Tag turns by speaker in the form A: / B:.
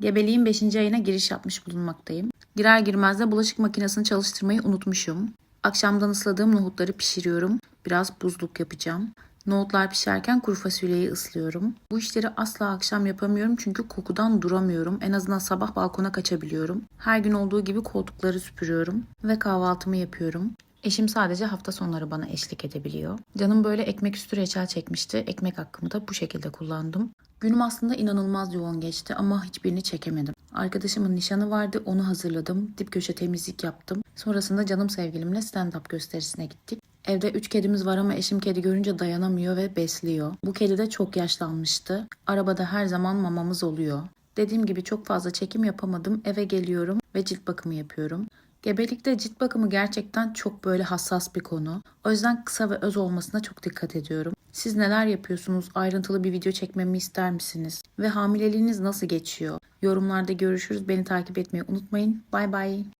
A: Gebeliğin 5. ayına giriş yapmış bulunmaktayım. Girer girmez de bulaşık makinesini çalıştırmayı unutmuşum. Akşamdan ısladığım nohutları pişiriyorum. Biraz buzluk yapacağım. Nohutlar pişerken kuru fasulyeyi ıslıyorum. Bu işleri asla akşam yapamıyorum çünkü kokudan duramıyorum. En azından sabah balkona kaçabiliyorum. Her gün olduğu gibi koltukları süpürüyorum ve kahvaltımı yapıyorum. Eşim sadece hafta sonları bana eşlik edebiliyor. Canım böyle ekmek üstü reçel çekmişti. Ekmek hakkımı da bu şekilde kullandım. Günüm aslında inanılmaz yoğun geçti ama hiçbirini çekemedim. Arkadaşımın nişanı vardı, onu hazırladım. Dip köşe temizlik yaptım. Sonrasında canım sevgilimle stand-up gösterisine gittik. Evde üç kedimiz var ama eşim kedi görünce dayanamıyor ve besliyor. Bu kedi de çok yaşlanmıştı. Arabada her zaman mamamız oluyor. Dediğim gibi çok fazla çekim yapamadım. Eve geliyorum ve cilt bakımı yapıyorum. Gebelikte cilt bakımı gerçekten çok böyle hassas bir konu. O yüzden kısa ve öz olmasına çok dikkat ediyorum. Siz neler yapıyorsunuz? Ayrıntılı bir video çekmemi ister misiniz? Ve hamileliğiniz nasıl geçiyor? Yorumlarda görüşürüz. Beni takip etmeyi unutmayın. Bay bay.